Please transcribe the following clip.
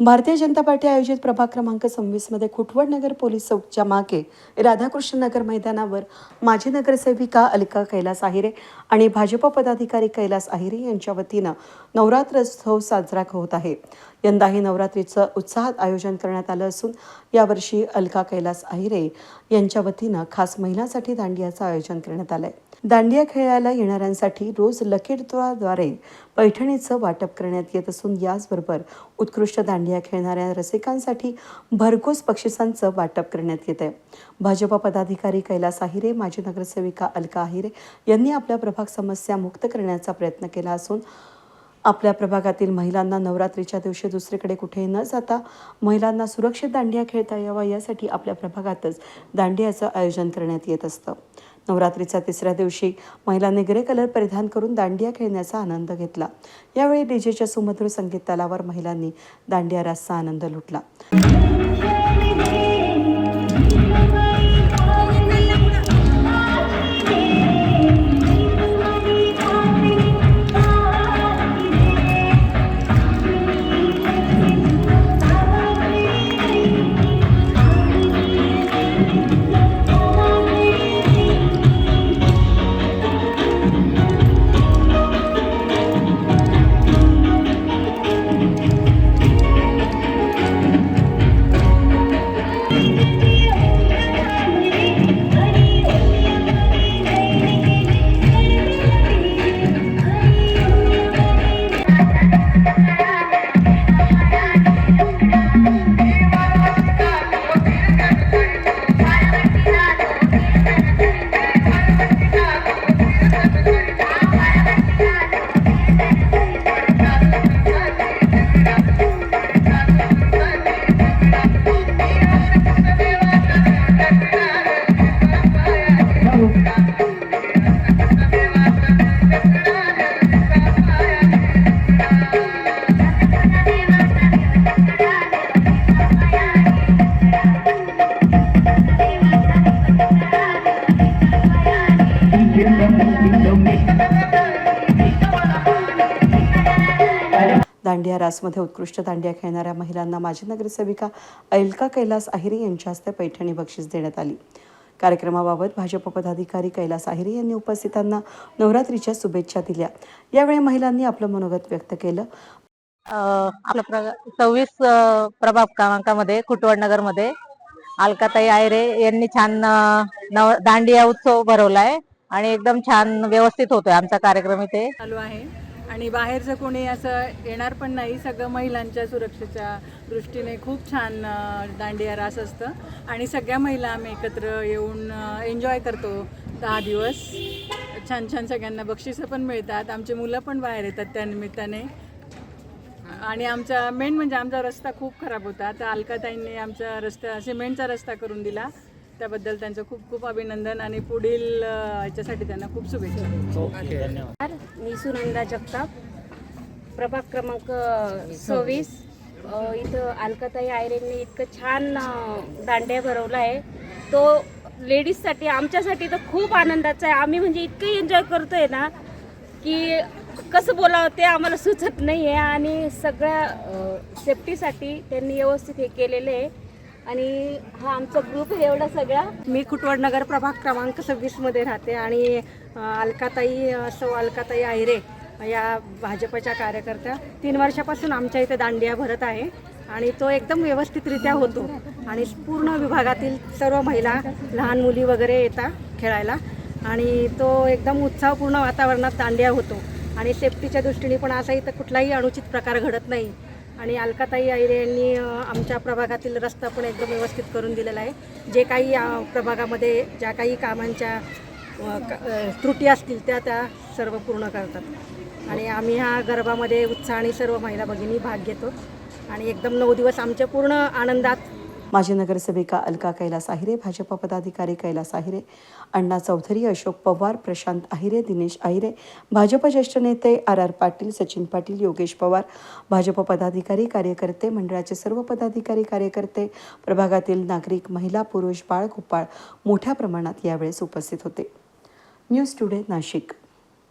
Bharatiya Janata party आयोजित प्रभाग क्रमांक सव्वीसमध्ये खुटवड नगर पोलीस चौकच्या मागे राधाकृष्ण नगर मैदानावर माजी नगरसेविका अलका कैलास आहिरे आणि भाजप पदाधिकारी कैलास आहिरे यांच्या वतीनं नवरात्रोत्सव साजरा होत आहे. यंदाही नवरात्रीचं उत्साहात आयोजन करण्यात आलं असून यावर्षी अलका कैलास आहिरे यांच्या वतीनं खास महिलांसाठी दांडियाचं आयोजन करण्यात आलं आहे दांडिया खेळायला येणाऱ्यांसाठी रोज लकीरद्वारे पैठणीचं वाटप करण्यात येत असून याचबरोबर उत्कृष्ट दांडिया खेळणाऱ्या रसिकांसाठी भरघोस बक्षिसांचं वाटप करण्यात येत आहे. भाजप पदाधिकारी कैलास आहिरे माजी नगरसेविका अलका आहिरे यांनी आपल्या प्रभाग समस्या मुक्त करण्याचा प्रयत्न केला असून आपल्या प्रभागातील महिलांना नवरात्रीच्या दिवशी दुसरीकडे कुठेही न जाता महिलांना सुरक्षित दांडिया खेळता यावा यासाठी आपल्या प्रभागातच दांडियाचं आयोजन करण्यात येत असतं. नवरात्रीचा तिसऱ्या दिवशी महिलांनी ग्रे कलर परिधान करून दांडिया खेळण्याचा आनंद घेतला. यावेळी डीजेच्या सुमधुर संगीत तालावर महिलांनी दांडिया रासचा आनंद लुटला. दांडिया रासमध्ये उत्कृष्ट दांडिया खेळणाऱ्या महिलांना माजी नगरसेविका अलका कैलास आहिरे यांच्या हस्ते पैठणी बक्षीस देण्यात आली. कार्यक्रमाबाबत भाजप पदाधिकारी कैलास आहिरे यांनी उपस्थितांना नवरात्रीच्या शुभेच्छा दिल्या. यावेळी महिलांनी आपलं मनोगत व्यक्त केलं. आपलं सव्वीस प्रभाव प्रभाग क्रमांकामध्ये खुटवड नगरमध्ये अलकाताई आयरे यांनी छान नव दांडिया उत्सव भरवलाय. आणि एकदम छान व्यवस्थित होतोय आमचा कार्यक्रम इथे. चालू आहे. आणि बाहेरचं कोणी असं येणार पण नाही सगळं महिलांच्या सुरक्षेच्या दृष्टीने खूप छान दांडिया रास असतं. आणि सगळ्या महिला आम्ही एकत्र येऊन एन्जॉय करतो दहा दिवस. छान छान सगळ्यांना बक्षिसं पण मिळतात. आमची मुलं पण बाहेर येतात त्या निमित्ताने. आणि आमचा मेन म्हणजे आमचा रस्ता खूप खराब होता. तर अलकाताईंनी आमचा रस्ता सिमेंटचा रस्ता करून दिला. त्याबद्दल त्यांचं खूप खूप अभिनंदन आणि पुढील याच्यासाठी त्यांना खूप शुभेच्छा. नमस्कार मी सुनंदा जगताप प्रभाग क्रमांक सव्वीस. इथं अलकाताई आयरेंनी इतकं छान दांड्या भरवला आहे. तो लेडीजसाठी आमच्यासाठी तर खूप आनंदाचा आहे. आम्ही म्हणजे इतकं एन्जॉय करतोय ना की कसं बोलावं ते आम्हाला सुचत नाही आहे आणि सगळ्या सेफ्टीसाठी त्यांनी व्यवस्थित हे केलेलं आहे. आणि हा आमचा ग्रुप आहे एवढा सगळा. मी कुटवड नगर प्रभाग क्रमांक सव्वीसमध्ये राहते आणि अलकाताई अ, सौ अलकाताई आयरे या भाजपच्या कार्यकर्त्या. तीन वर्षापासून आमच्या इथे दांडिया भरत आहे आणि तो एकदम व्यवस्थितरित्या होतो आणि पूर्ण विभागातील सर्व महिला लहान मुली वगैरे येतात खेळायला आणि तो एकदम उत्साहपूर्ण वातावरणात दांडिया होतो. आणि सेफ्टीच्या दृष्टीने पण असा इथं कुठलाही अनुचित प्रकार घडत नाही. आणि अलकाताई आयरे यांनी आमच्या प्रभागातील रस्ता पण एकदम व्यवस्थित करून दिलेला आहे. जे काही प्रभागामध्ये ज्या काही कामांच्या क- त्रुटी असतील त्या त्या सर्व पूर्ण करतात. आणि आम्ही ह्या गरबामध्ये उत्साहाने सर्व महिला भगिनी भाग घेतो. आणि एकदम नऊ दिवस आमच्या पूर्ण आनंदात माजी नगरसेविका अलका कैलास आहिरे भाजप पदाधिकारी कैलास आहिरे अण्णा चौधरी अशोक पवार प्रशांत आहिरे दिनेश आहिरे भाजप ज्येष्ठ नेते आर आर पाटील सचिन पाटील योगेश पवार भाजप पदाधिकारी कार्यकर्ते मंडळाचे सर्व पदाधिकारी कार्यकर्ते प्रभागातील नागरिक महिला पुरुष बाळ गोपाळ मोठ्या प्रमाणात यावेळेस उपस्थित होते. News today Nashik.